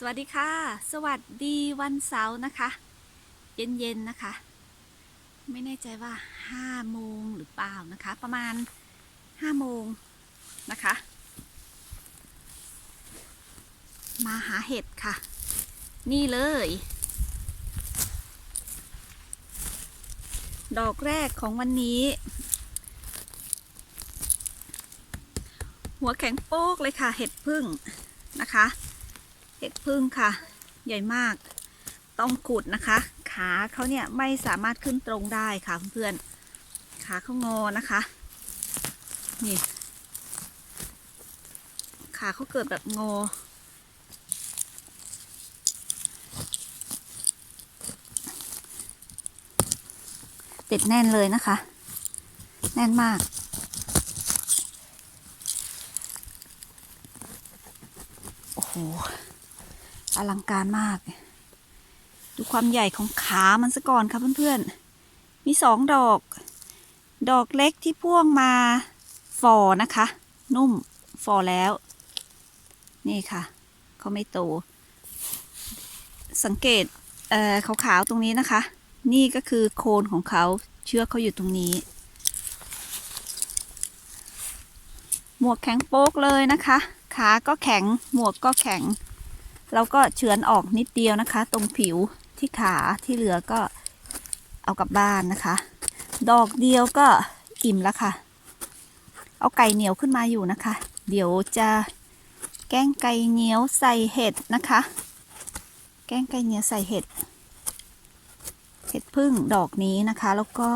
สวัสดีค่ะ สวัสดีวันเสาร์นะคะ เย็นๆนะคะ ไม่แน่ใจว่า5โมงหรือเปล่านะคะ ประมาณ5โมงนะคะ มาหาเห็ดค่ะ นี่เลย ดอกแรกของวันนี้ หัวแข็งโป๊กเลยค่ะ เห็ดพึ่งนะคะ เห็ดพึ่งค่ะ ใหญ่มาก ต้องขุดนะคะ ขาเขาเนี่ยไม่สามารถขึ้นตรงได้ค่ะเพื่อนๆขาเขางอนะคะ นี่ ขาเขาเกิดแบบงอติดแน่นเลยนะคะ แน่นมาก โอ้โห อลังการมาก ดูความใหญ่ของขามันซะก่อนค่ะเพื่อนๆ มีสองดอก ดอกเล็กที่พ่วงมาฝ่อนะคะ นุ่มฝ่อแล้ว นี่ค่ะเขาไม่โต สังเกตเอ่อขาวๆตรงนี้นะคะ นี่ก็คือโคนของเขาเชือกเขาอยู่ตรงนี้ หมวกแข็งโป๊กเลยนะคะ ขาก็แข็งหมวกก็แข็ง เราก็เฉือนออกนิดเดียวนะคะ ตรงผิวที่ขาที่เหลือก็เอากลับบ้านนะคะ ดอกเดียวก็อิ่มแล้วค่ะ เอาไก่เหนียวขึ้นมาอยู่นะคะ เดี๋ยวจะแกงไก่เหนียวใส่เห็ดนะคะ แกงไก่เหนียวใส่เห็ด เห็ดพึ่งดอกนี้นะคะ แล้วก็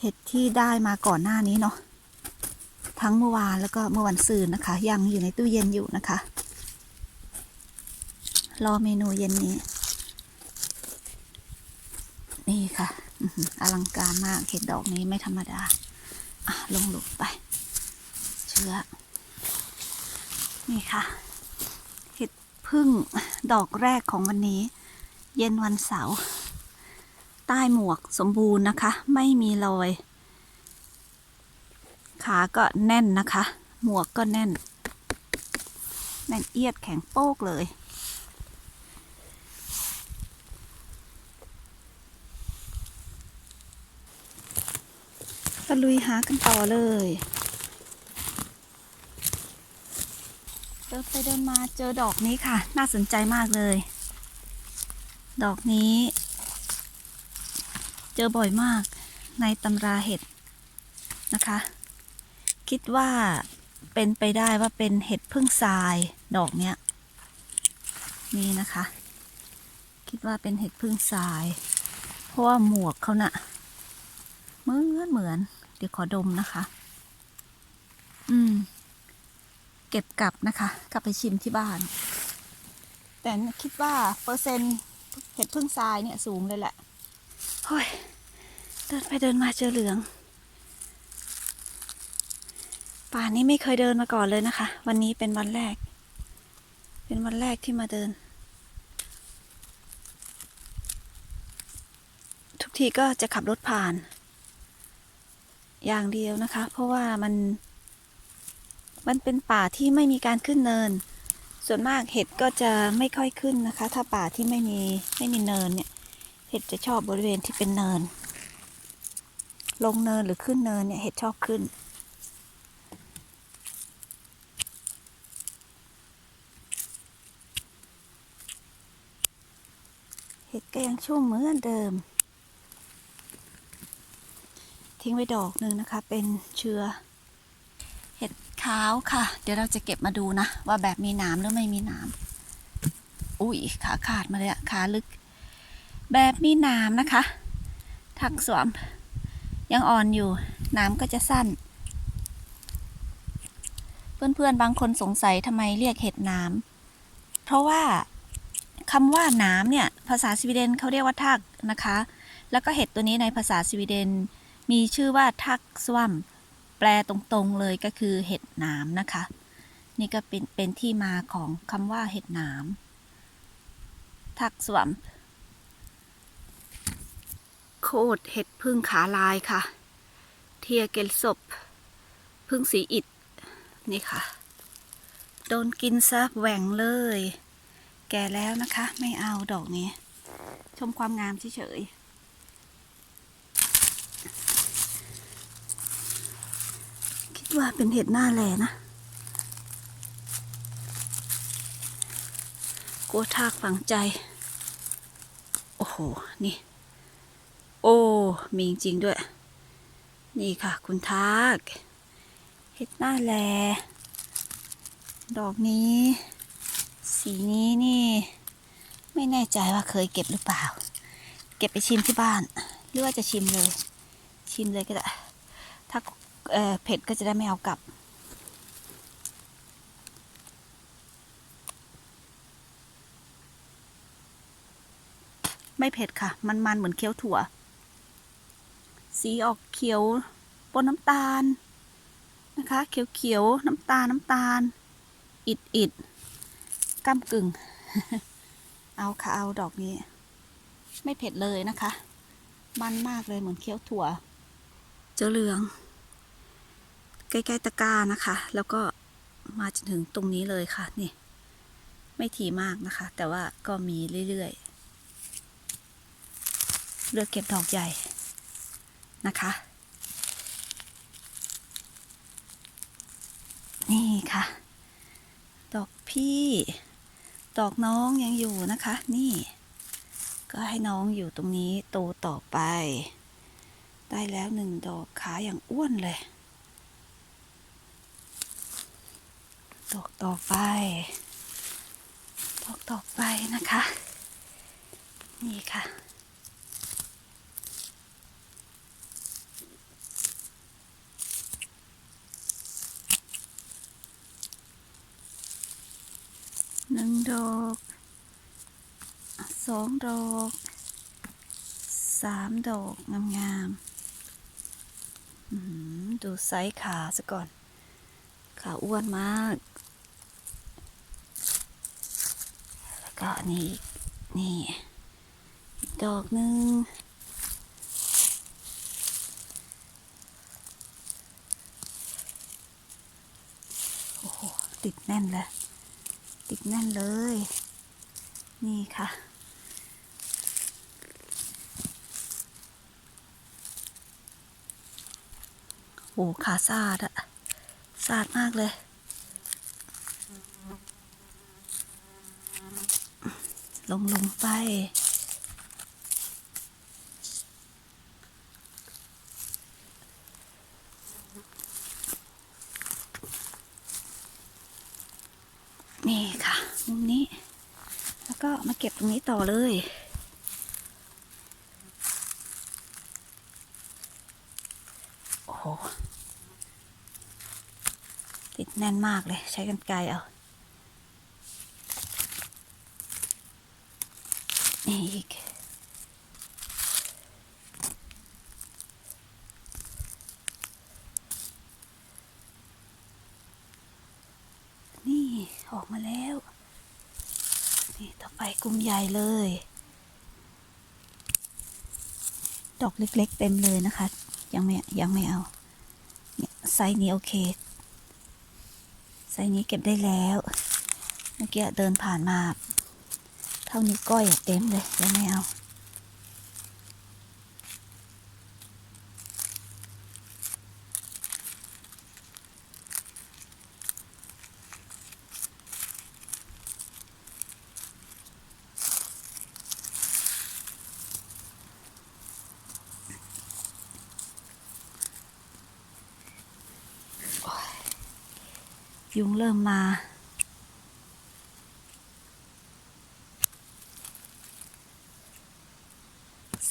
เห็ดที่ได้มาก่อนหน้านี้เนาะทั้งเมื่อวานแล้วก็เมื่อวันซืนนะคะ ยังอยู่ในตู้เย็นอยู่นะคะ รอเมนูเย็นนี้ นี่ค่ะอลังการมากเห็ดดอกนี้ไม่ธรรมดาอะลงหลุมไป เชื้อ นี่ค่ะ เห็ดพึ่งดอกแรกของวันนี้ เย็นวันเสาร์ใต้หมวกสมบูรณ์นะคะ ไม่มีรอย ขาก็แน่นนะคะ หมวกก็แน่น แน่นเอียดแข็งโป๊กเลย ตะลุยหากันต่อเลย เดินไปเดินมาเจอดอกนี้ค่ะ น่าสนใจมากเลย ดอกนี้ เจอบ่อยมากในตำราเห็ดนะคะ คิดว่าเป็นไปได้ว่าเป็นเห็ดพึ่งทรายดอกเนี้ยนี่นะคะ คิดว่าเป็นเห็ดพึ่งทราย เพราะว่าหมวกเขาน่ะเหมือนเหมือน เดี๋ยวขอดมนะคะ อืม เก็บกลับนะคะ กลับไปชิมที่บ้าน แต่คิดว่าเปอร์เซ็นต์เห็ดพึ่งทรายเนี่ยสูงเลยแหละเฮ้ย เดินไปเดินมาเจอเหลือง ป่านี้ไม่เคยเดินมาก่อนเลยนะคะ วันนี้เป็นวันแรก เป็นวันแรกที่มาเดิน ทุกทีก็จะขับรถผ่าน อย่างเดียวนะคะ เพราะว่ามัน มันเป็นป่าที่ไม่มีการขึ้นเนิน ส่วนมากเห็ดก็จะไม่ค่อยขึ้นนะคะ ถ้าป่าที่ไม่มีไม่มีเนินเนี่ยเห็ดจะชอบบริเวณที่เป็นเนิน ลงเนินหรือขึ้นเนินเนี่ยเห็ดชอบขึ้น เห็ดก็ยังชุ่มเหมือนเดิม ทิ้งไว้ดอกหนึ่งนะคะ เป็นเชื้อ เห็ดขาวค่ะ เดี๋ยวเราจะเก็บมาดูนะ ว่าแบบมีหนามหรือไม่มีหนามอุ้ยขาขาดมาเลยอะขาลึก แบบมีหนามนะคะถักสวม ยังอ่อนอยู่หนามก็จะสั้น เพื่อนๆบางคนสงสัยทำไมเรียกเห็ดหนามเพราะว่าคำว่าหนามเนี่ย ภาษาสวีเดนเขาเรียกว่าทักนะคะ แล้วก็เห็ดตัวนี้ในภาษาสวีเดน มีชื่อว่าทักสวัมแปลตรงๆเลยก็คือเห็ดหนามนะคะ นี่ก็เป็นเป็นที่มาของคำว่าเห็ดหนามทักสวัมโคดเห็ดพึ่งขาลายค่ะ เทียเกลศพพึ่งสีอิดนี่ค่ะ โดนกินซะแหว่งเลย แก่แล้วนะคะ ไม่เอาดอกนี้ ชมความงามเฉยๆคิด ว่าเป็นเห็ดหน้าแลนะกลัวทากฝังใจ โอ้โห นี่ โอ้ มีจริงด้วย นี่ค่ะ คุณทาก เห็ดหน้าแล ดอกนี้ สีนี้นี่ ไม่แน่ใจว่าเคยเก็บหรือเปล่า เก็บไปชิมที่บ้าน หรือว่าจะชิมเลย ชิมเลยก็ได้ เออเผ็ดก็จะได้ไม่เอากลับ ไม่เผ็ดค่ะ มันๆเหมือนเคี้ยวถั่ว สีออกเขียวปนน้ำตาลนะคะเขียวเขียวๆน้ำตาลน้ำตาล อิดอิดก้ากึ่ง เอาค่ะเอาดอกนี้ ไม่เผ็ดเลยนะคะ มันมากเลยเหมือนเคี้ยวถั่ว เจ้าเหลือง ใกล้ๆตะกร้านะคะ แล้วก็มาจนถึงตรงนี้เลยค่ะนี่ไม่ถี่มากนะคะ แต่ว่าก็มีเรื่อยๆ เลือกเก็บดอกใหญ่นะคะ นี่ค่ะ ดอกพี่ ดอกน้องยังอยู่นะคะ นี่ ก็ให้น้องอยู่ตรงนี้โตต่อไป ได้แล้วหนึ่งดอกขาอย่างอ้วนเลย ดอกต่อไป ดอกต่อไปนะคะ นี่ค่ะ หนึ่งดอกสองดอกสามดอกงามๆดูไซส์ขาซะก่อนขาอ้วนมาก แล้ว ก็นนี้อีกนี่ ดอกหนึ่งโอ้โห ติดแน่นเลย ติดแน่นเลย นี่ค่ะโอ้ขาสะอาดอะสะอาดมากเลย ลงลงไป นี่ค่ะ มุมนี้ แล้วก็มาเก็บตรงนี้ต่อเลยโอ้โหติดแน่นมากเลย ใช้กันไกรเอา นี่อีกนี่ออกมาแล้ว นี่ต่อไปกลุ่มใหญ่เลย ดอกเล็กๆเต็มเลยนะคะ ยังไม่ยังไม่เอาเนี่ยไซส์นี้โอเค ไซส์นี้เก็บได้แล้ว เมื่อกี้เดินผ่านมา เท่านี้ก้อยเต็มเลยยังไม่เอายุงเริ่มมา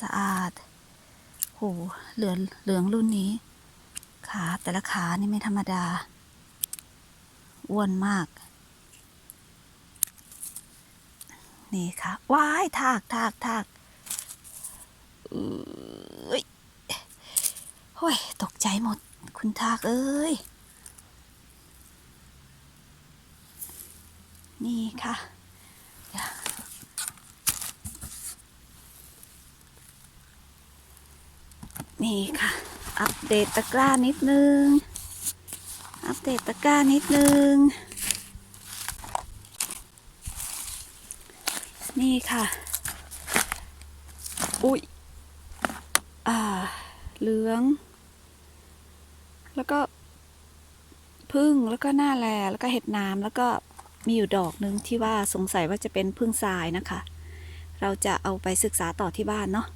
สะอาดโหเหลืองเหลืองรุ่นนี้ ขาแต่ละขานี่ไม่ธรรมดา อ้วนมาก นี่ค่ะว้ายทากทากทากเอ้ยโอ้ย ตกใจหมด คุณทากเอ้ย นี่ค่ะ นี่ค่ะ อัปเดตตะกร้านิดนึง อัปเดตตะกร้านิดนึง นี่ค่ะ อุ้ย อ่า เหลือง แล้วก็พึ่งแล้วก็หน้าแลแล้วก็เห็ดน้ำแล้วก็มีอยู่ดอกหนึ่งที่ว่าสงสัยว่าจะเป็นพึ่งทรายนะคะ เราจะเอาไปศึกษาต่อที่บ้านเนาะ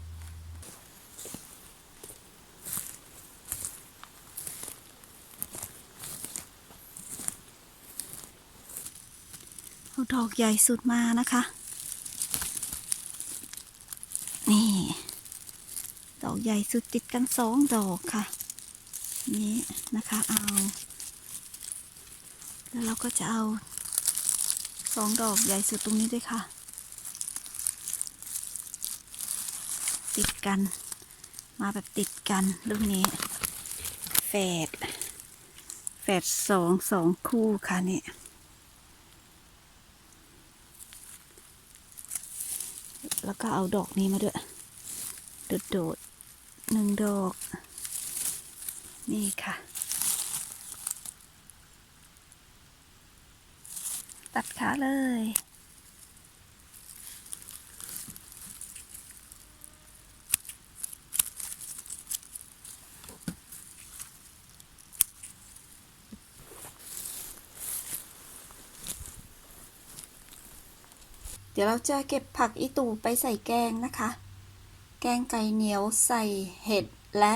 เอา ดอกใหญ่สุดมานะคะ นี่ ดอกใหญ่สุดติดกันสองดอกค่ะ นี่นะคะเอา แล้วเราก็จะเอาสองดอกใหญ่สุดตรงนี้ด้วยค่ะ ติดกัน มาแบบติดกันลูกนี้แฝดแฝดสองสองคู่ค่ะนี่ แล้วก็เอาดอกนี้มาด้วย โดดๆหนึ่งดอก นี่ค่ะ ตัดขาเลย ดี๋ยวเราจะเก็บผักอีตูไปใส่แกงนะคะ แกงไก่เหนียวใส่เห็ดและ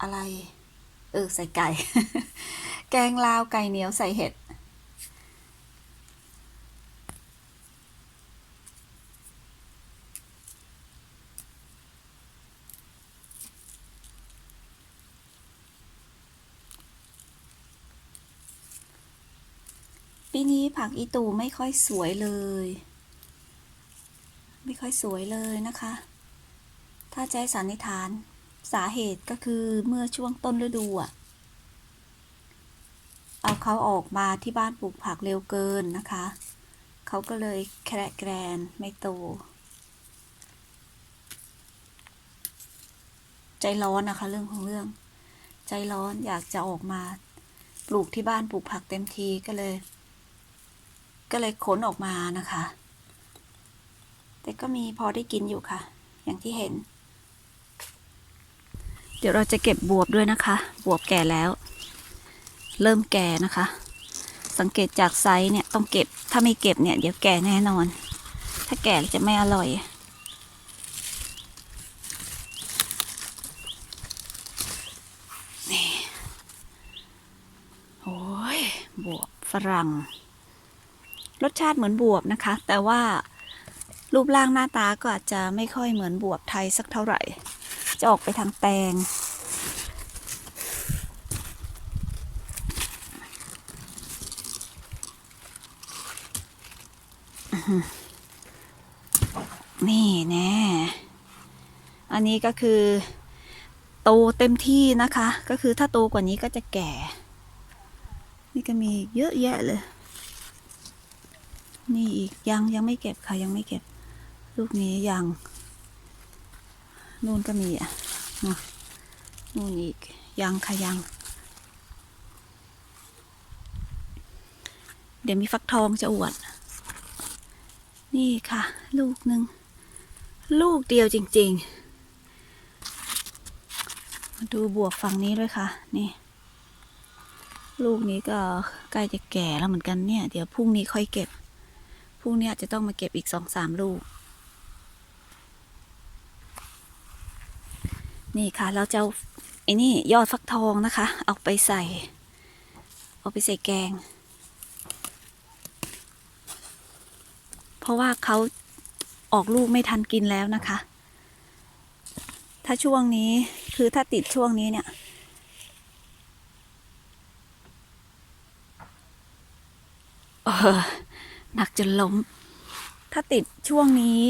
อะไร เออใส่ไก่ แกงลาวไก่เหนียวใส่เห็ด ปีนี้ผักอีตูไม่ค่อยสวยเลย ไม่ค่อยสวยเลยนะคะ ถ้าใช้สันนิษฐานสาเหตุก็คือเมื่อช่วงต้นฤดูอะ เอาเขาออกมาที่บ้านปลูกผักเร็วเกินนะคะ เขาก็เลยแคระแกรนไม่โต ใจร้อนนะคะ เรื่องของเรื่อง ใจร้อนอยากจะออกมาปลูกที่บ้านปลูกผักเต็มทีก็เลย ก็เลยขนออกมานะคะ แต่ก็มีพอได้กินอยู่ค่ะ อย่างที่เห็น เดี๋ยวเราจะเก็บบวบด้วยนะคะ บวบแก่แล้ว เริ่มแก่นะคะ สังเกตจากไซส์เนี่ยต้องเก็บ ถ้าไม่เก็บเนี่ยเดี๋ยวแก่แน่นอน ถ้าแก่จะไม่อร่อยนี่โอ้ยบวบฝรั่ง รสชาติเหมือนบวบนะคะ แต่ว่า รูปร่างหน้าตาก็อาจจะไม่ค่อยเหมือนบวบไทยสักเท่าไหร่ จะออกไปทางแตง นี่แน่ อันนี้ก็คือ โตเต็มที่นะคะ ก็คือถ้าโตกว่านี้ก็จะแก่ นี่ก็มีเยอะแยะเลย นี่อีกยังยังไม่เก็บค่ะยังไม่เก็บ ลูกนี้ยัง นู่นก็มีอะนู่นอีก ยังค่ะยัง เดี๋ยวมีฟักทองจะอวด นี่ค่ะ ลูกหนึ่ง ลูกเดียวจริง ๆ มาดูบวกฝั่งนี้ด้วยค่ะ นี่ ลูกนี้ก็ใกล้จะแก่แล้วเหมือนกันเนี่ย เดี๋ยวพรุ่งนี้ค่อยเก็บ พรุ่งนี้อาจจะต้องมาเก็บอีกสองสามลูก นี่ค่ะ เราจะไอ้นี่ยอดฟักทองนะคะ เอาไปใส่ เอาไปใส่แกง เพราะว่าเขาออกลูกไม่ทันกินแล้วนะคะ ถ้าช่วงนี้คือถ้าติดช่วงนี้เนี่ย เออหนักจนล้ม ถ้าติดช่วงนี้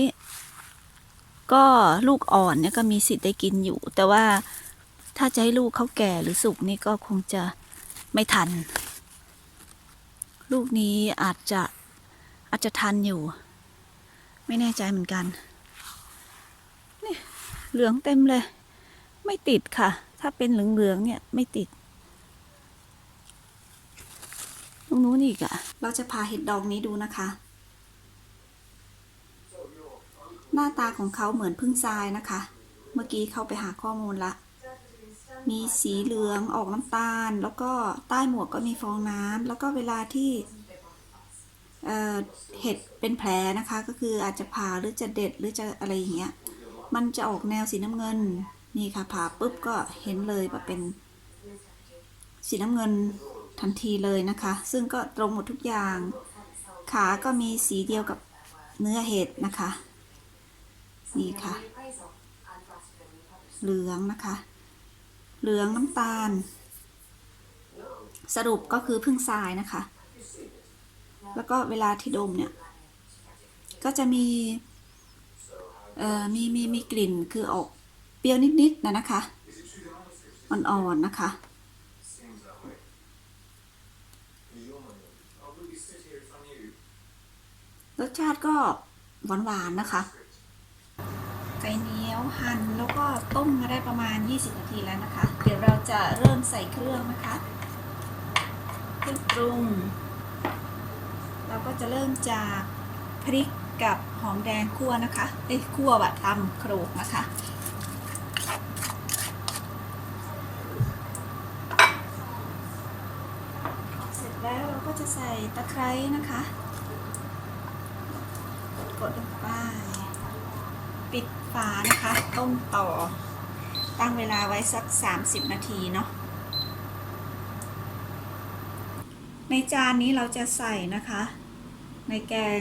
ก็ลูกอ่อนเนี่ยก็มีสิทธิ์ได้กินอยู่ แต่ว่าถ้าจะให้ลูกเขาแก่หรือสุกนี่ก็คงจะไม่ทัน ลูกนี้อาจจะอาจจะทันอยู่ ไม่แน่ใจเหมือนกันนี่เหลืองเต็มเลย ไม่ติดค่ะ ถ้าเป็นเหลืองๆเนี่ยไม่ติดตรงนู้นอีกอะเราจะพาเห็ดดองนี้ดูนะคะ หน้าตาของเขาเหมือนพึ่งทรายนะคะ เมื่อกี้เขาไปหาข้อมูลละ มีสีเหลืองออกน้ำตาล แล้วก็ใต้หมวกก็มีฟองน้ำแล้วก็เวลาที่เเห็ดเป็นแผลนะคะ ก็คืออาจจะผ่าหรือจะเด็ดหรือจะอะไรอย่างเงี้ย มันจะออกแนวสีน้ำเงิน นี่ค่ะผ่าปุ๊บก็เห็นเลยว่าเป็นสีน้ำเงินทันทีเลยนะคะ ซึ่งก็ตรงหมดทุกอย่าง ขาก็มีสีเดียวกับเนื้อเห็ดนะคะ นี่ค่ะ เหลืองนะคะ เหลืองน้ำตาล สรุปก็คือพึ่งทรายนะคะ แล้วก็เวลาที่ดมเนี่ย ก็จะมี เอ่อ มี มี มีกลิ่นคือออกเปรี้ยวนิดๆนะนะคะ อ่อนๆนะคะรสชาติก็หวานๆนะคะ หั่นแล้วก็ต้มมาได้ประมาณ 20 นาทีแล้วนะคะ เดี๋ยวเราจะเริ่มใส่เครื่องนะคะเครื่องปรุง เราก็จะเริ่มจากพริกกับหอมแดงคั่วนะคะเอ้ยคั่วแบบตำโขลกนะคะเสร็จแล้วเราก็จะใส่ตะไคร้นะคะ กดลงไป ปิดฝานะคะ ต้มต่อ ตั้งเวลาไว้สัก 30 นาทีเนาะในจานนี้เราจะใส่นะคะ ในแกง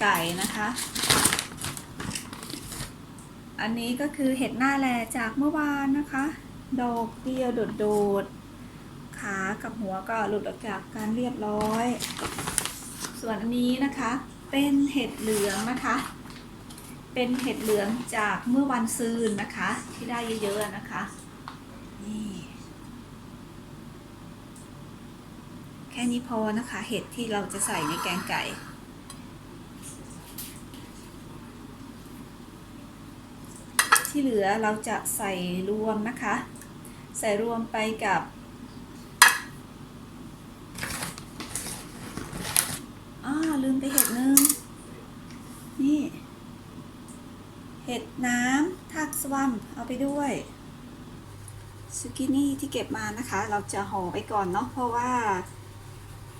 ไก่นะคะ อันนี้ก็คือเห็ดหน้าแลจากเมื่อวานนะคะ ดอกเดียวโดดๆ ขากับหัวก็หลุดออกจากการเรียบร้อย ส่วนอันนี้นะคะเป็นเห็ดเหลืองนะคะ เป็นเห็ดเหลืองจากเมื่อวันซืนนะคะ ที่ได้เยอะๆนะคะ นี่ แค่นี้พอนะคะ เห็ดที่เราจะใส่ในแกงไก่ที่เหลือเราจะใส่รวมนะคะ ใส่รวมไปกับอ้าลืมไปเห็ดนึง นี่ เห็ดน้ำทักสวัมเอา ไปด้วยซูกินี่ที่เก็บมานะคะ เราจะห่อไว้ก่อนเนาะเพราะว่า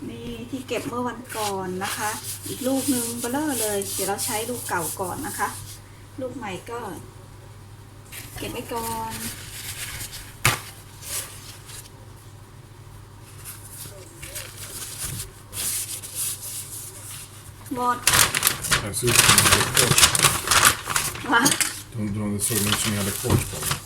นี่ที่เก็บเมื่อวันก่อนนะคะ อีกลูกหนึ่งเบลอเลย เดี๋ยวเราใช้ลูกเก่าก่อนนะคะ ลูกใหม่ก็ เก็บไว้ก่อนหมด Den såg ut som ni hade kors. วะ Tą drogą, co nie ale kłoczką.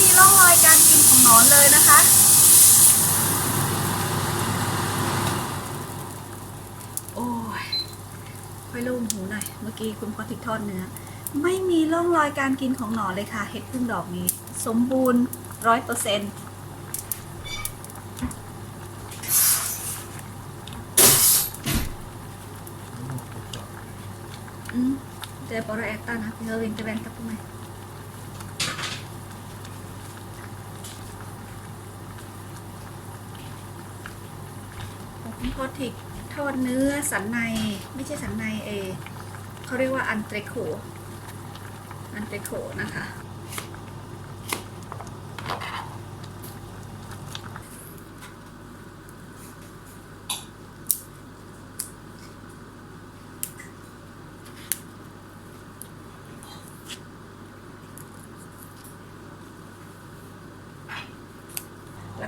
ม่มีร่องรอยการกินของหนอนเลยนะคะ โอ้ยค่อยลูมหูหน่อย เมื่อกี้คุณพ่อติดทอดเนื้อ ไม่มีร่องรอยการกินของหนอนเลยค่ะ เห็ดพึ่งดอกนี้ สมบูรณ์ร้อยเปอร์เซ็นต์ Mm. Det är bara att äta den. Vi behöver inte vänta på mig. ผม กทอดเนื้อสันในไม่ใช่สันในเอเขาเรียกว่าอันเตรโคอันเตรโคนะคะ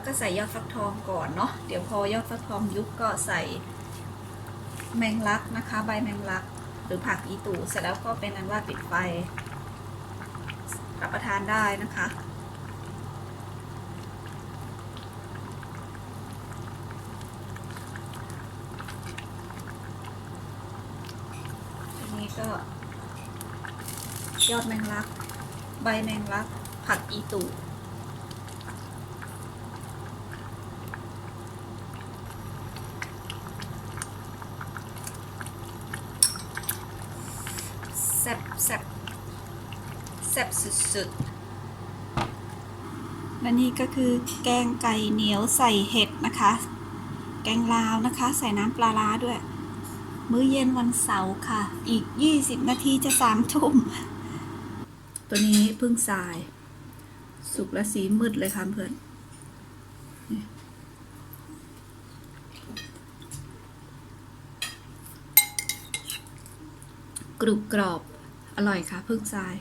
ก็ใส่ยอดฟักทองก่อนเนาะเดี๋ยวพอยอดฟักทองยุบก็ใส่แมงลักนะคะ ใบแมงลัก หรือผักอีตูเสร็จแล้วก็เป็นอันว่าปิดไฟรับประทานได้นะคะทีนี้ก็ ยอดแมงลัก ใบแมงลัก ผักอีตูแซ่บแซ่บ แซ่บสุดๆ และนี่ก็คือแกงไก่เหนียวใส่เห็ดนะคะ แกงลาวนะคะ ใส่น้ำปลาร้าด้วย มื้อเย็นวันเสาร์ค่ะ อีก 20 นาทีจะสามทุ่ม ตัวนี้เพึ่งสาย สุกและสีมืดเลยค่ะเพื่อนนี่กรุบกรอบ อร่อยค่ะเพึ่งสาย